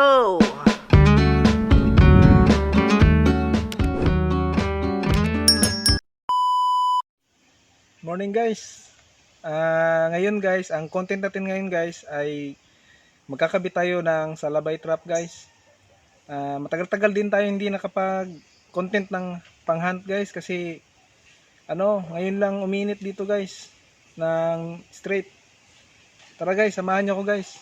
go! Morning guys. Ah, ngayon guys, ang content natin ngayon guys ay magkakabit tayo ng salabay trap guys. Ah, matagal-tagal din tayo hindi nakapag content ng pang-hunt guys kasi ano, ngayon lang uminit dito guys ng straight. Tara guys, samahan niyo ako guys.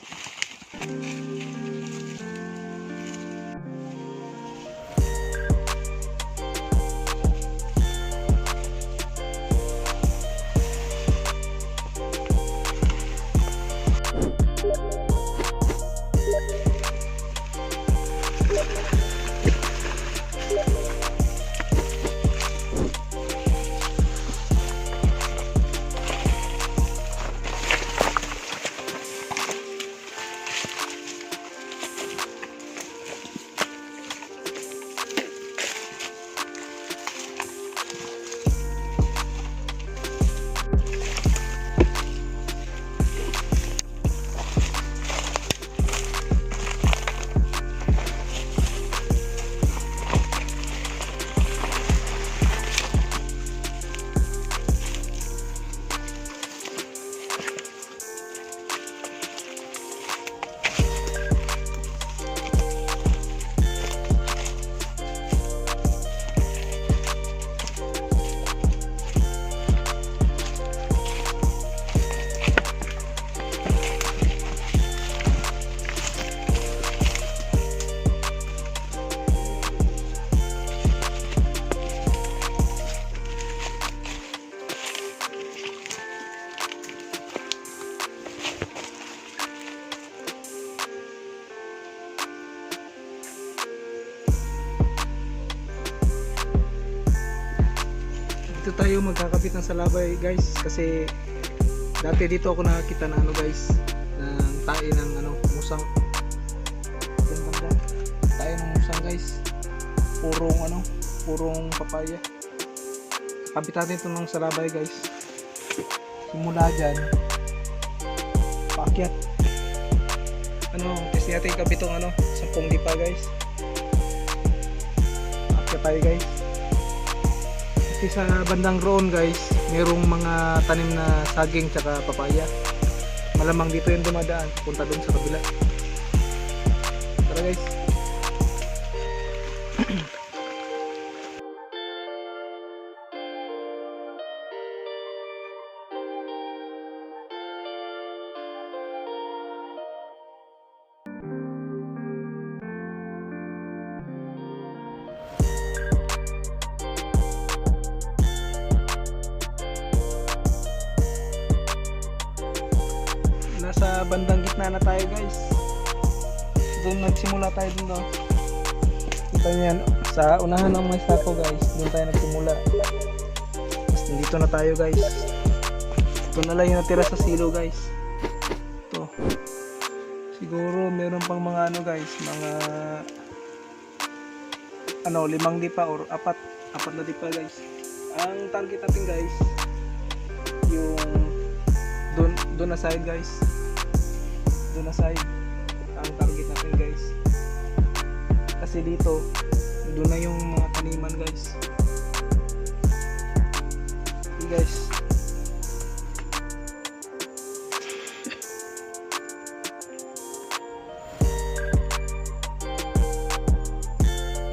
Tayo magkakabit ng salabay guys kasi dati dito ako nakakita ng ano guys ng tae ng ano musang. Yan banda tae ng musang guys. Purong ano purong papaya. Kabit natin ito ng salabay guys. Simula dyan paakyat. Ano test natin kabit itong ano 10 lipa guys. Paakyat tayo guys kasi sa bandang roon guys, merong mga tanim na saging tsaka papaya. Malamang dito yung dumadaan, punta doon sa kabila. Tara guys. Nasa bandang gitna na tayo guys. Doon nagsimula tayo dun no. Kita niyo yan, sa unahan ng mga statue guys, doon tayo nagsimula. Tapos nandito na tayo guys. Ito na lang yung natira sa silo guys. Ito. Siguro meron pang mga ano guys, mga ano, limang dipa or apat. Apat na dipa guys. Ang target natin guys, yung doon doon na side guys doon na side. Ang target natin guys. Kasi dito doon na yung mga taniman guys. Okay guys.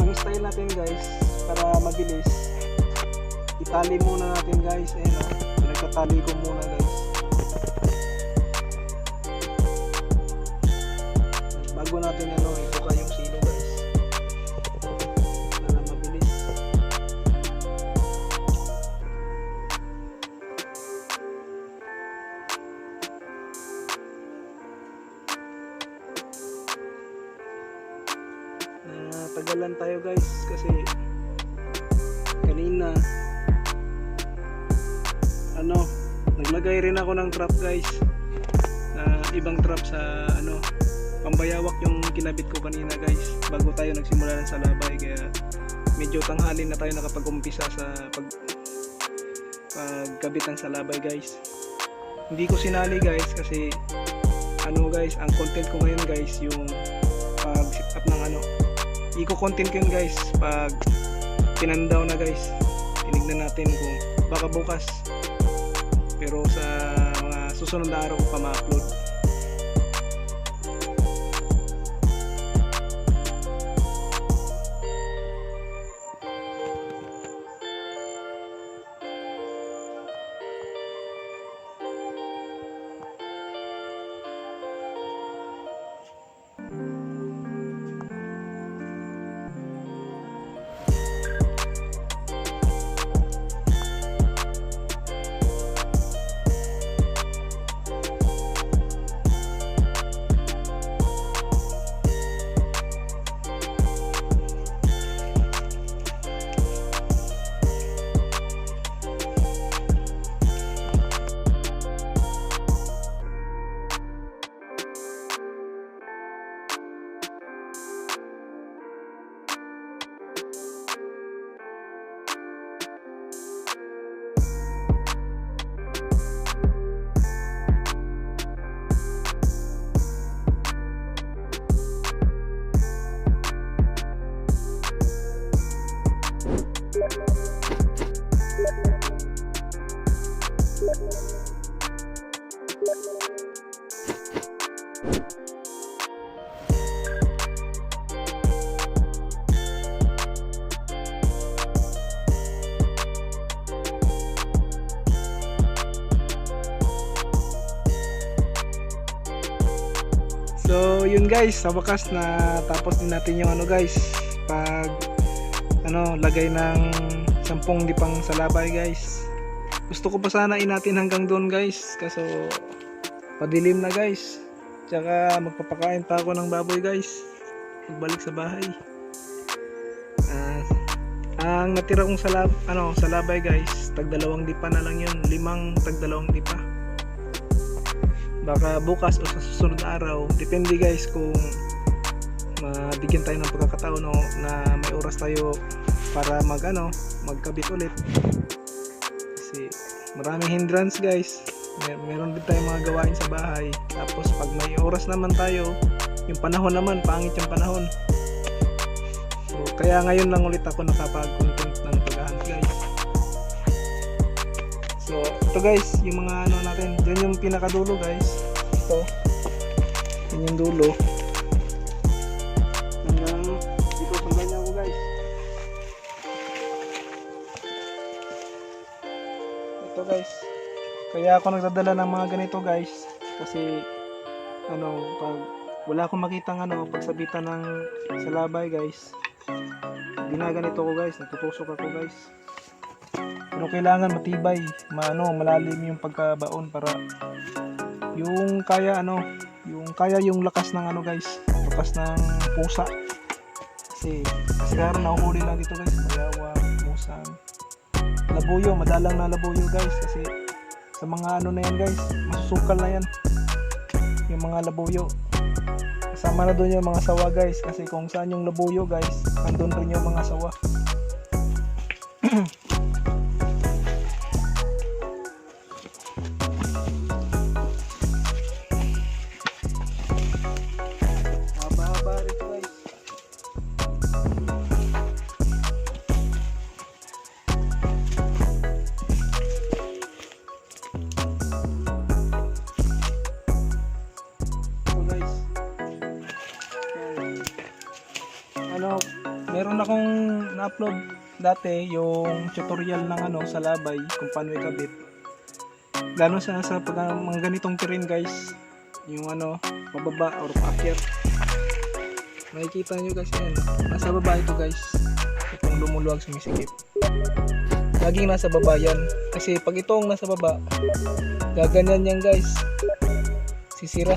Ang style natin guys para mabilis itali muna natin guys. Eh no pinagtatali ko muna guys bago natin ano ibuka yung silo guys. Para mabilis. Ah, tagalan tayo guys kasi kanina ano naglagay rin ako ng trap guys na ibang trap sa ano pambayawak yung kinabit ko kanina guys bago tayo nagsimula ng salabay kaya medyo tanghali na tayo nakapag-umpisa sa pag pagkabit ng salabay guys hindi ko sinali guys kasi ano guys ang content ko ngayon guys yung pag set up ng ano. Iko-content ko yun guys pag pinandaw na guys. Tinignan natin kung baka bukas. Pero sa mga susunod na araw ko pa ma-upload. So, yun guys, sa wakas na tapos din natin yung ano guys, pag ano, lagay ng sampung dipang salabay guys. Gusto ko pa sana inatin hanggang doon guys, kaso padilim na guys. Tsaka magpapakain pa ako ng baboy guys. Pagbalik sa bahay. Ah, ang natira kong salab ano, salabay guys, tag dalawang dipa na lang yun, limang tag dalawang dipa baka bukas o sa susunod na araw depende guys kung mabigyan tayo ng pagkakataon no, na may oras tayo para mag ano magkabit ulit kasi maraming hindrance guys Mer meron din tayong mga gawain sa bahay tapos pag may oras naman tayo yung panahon naman pangit yung panahon so kaya ngayon lang ulit ako nakapag content ng paghahunt guys So, ito guys, yung mga ano natin, dyan yung pinakadulo guys. Ito. Yan yung dulo. Guys. Kaya ako nagdadala ng mga ganito guys. Kasi, ano, pag wala akong makitang ano, pagsabitan ng salabay guys. Ginaganito ko guys, natutusok ako guys. Pero kailangan matibay, maano, malalim yung pagkabaon para yung kaya ano, yung kaya yung lakas ng ano guys, lakas ng pusa. Kasi kasi karon nahuhuli lang dito guys, bayawang, musang. Labuyo, madalang na labuyo guys kasi sa mga ano na yan guys, masusukal na yan. Yung mga labuyo. Kasama na doon yung mga sawa guys kasi kung saan yung labuyo guys, andun rin yung mga sawa. na-upload dati yung tutorial ng ano sa labay kung paano ikabit. Lalo sa sa pag mga ganitong terrain guys, yung ano, pababa or paakyat. Makikita nyo guys yan. Nasa baba ito guys. Itong lumuluwag sumisikip. Laging nasa baba yan. Kasi pag itong nasa baba, gaganyan yan guys. Sisira.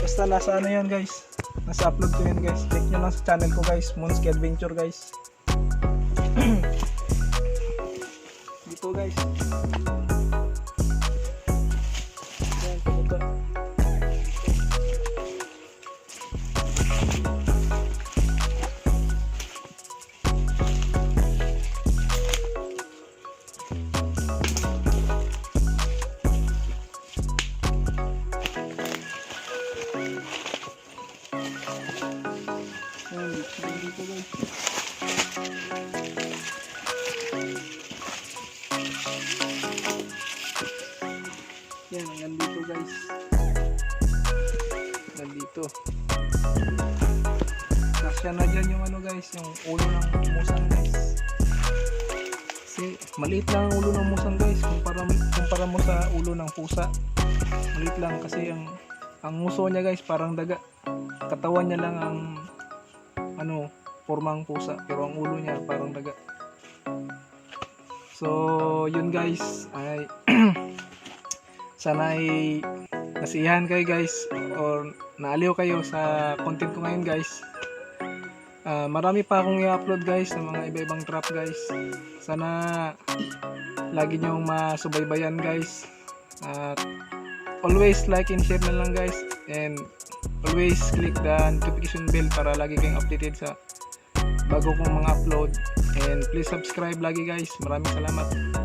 Basta nasa ano yan guys. Nasa upload ko yan guys. Check nyo lang sa channel ko guys. Moonski Adventure guys. Dito guys. Yan, hanggang dito guys. Nandito. Kasya na dyan yung ano guys, yung ulo ng musang guys. Kasi maliit lang ang ulo ng musang guys kumpara, kumpara mo sa ulo ng pusa. Maliit lang kasi ang ang muso niya guys parang daga. Katawan niya lang ang ano, formang pusa pero ang ulo niya parang daga. So, yun guys ay sana ay nasiyahan kayo guys or naaliw kayo sa content ko ngayon guys. Ah, marami pa akong i-upload guys ng mga iba-ibang trap guys. Sana lagi niyong masubaybayan guys. At always like and share na lang guys. And always click the notification bell para lagi kayong updated sa bago kong mga upload. And please subscribe lagi guys. Maraming salamat.